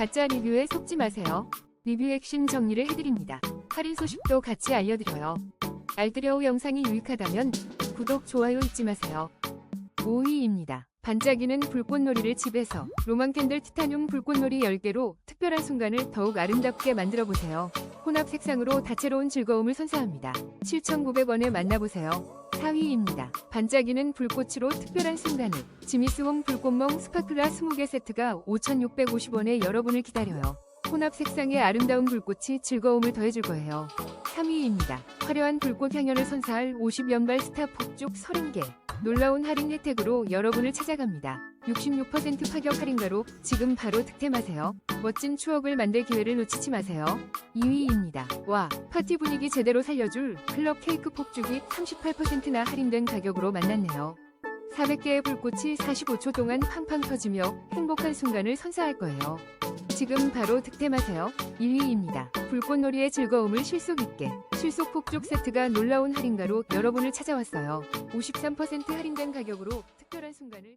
가짜 리뷰에 속지 마세요. 리뷰 핵심 정리를 해드립니다. 할인 소식도 같이 알려드려요. 알뜰여우 영상이 유익하다면 구독, 좋아요 잊지 마세요. 5위입니다. 반짝이는 불꽃놀이를 집에서 로망 캔들 티타늄 불꽃놀이 10개로 특별한 순간을 더욱 아름답게 만들어 보세요. 혼합 색상으로 다채로운 즐거움을 선사합니다. 7,900원에 만나보세요. 4위입니다. 반짝이는 불꽃으로 특별한 순간을 지미스홈 불꽃멍 스파클라 20개 세트가 5,650원에 여러분을 기다려요. 혼합 색상의 아름다운 불꽃이 즐거움을 더해줄 거예요. 3위입니다. 화려한 불꽃 향연을 선사할 50연발 스타 폭죽 30개. 놀라운 할인 혜택으로 여러분을 찾아갑니다. 66% 파격 할인가로 지금 바로 득템하세요. 멋진 추억을 만들 기회를 놓치지 마세요. 2위입니다. 와, 파티 분위기 제대로 살려줄 클럽 케이크 폭죽이 38%나 할인된 가격으로 만났네요. 400개의 불꽃이 45초 동안 팡팡 터지며 행복한 순간을 선사할 거예요. 지금 바로 득템하세요. 1위입니다. 불꽃놀이의 즐거움을 실속 있게 실속 폭죽 세트가 놀라운 할인가로 여러분을 찾아왔어요. 53% 할인된 가격으로 특별한 순간을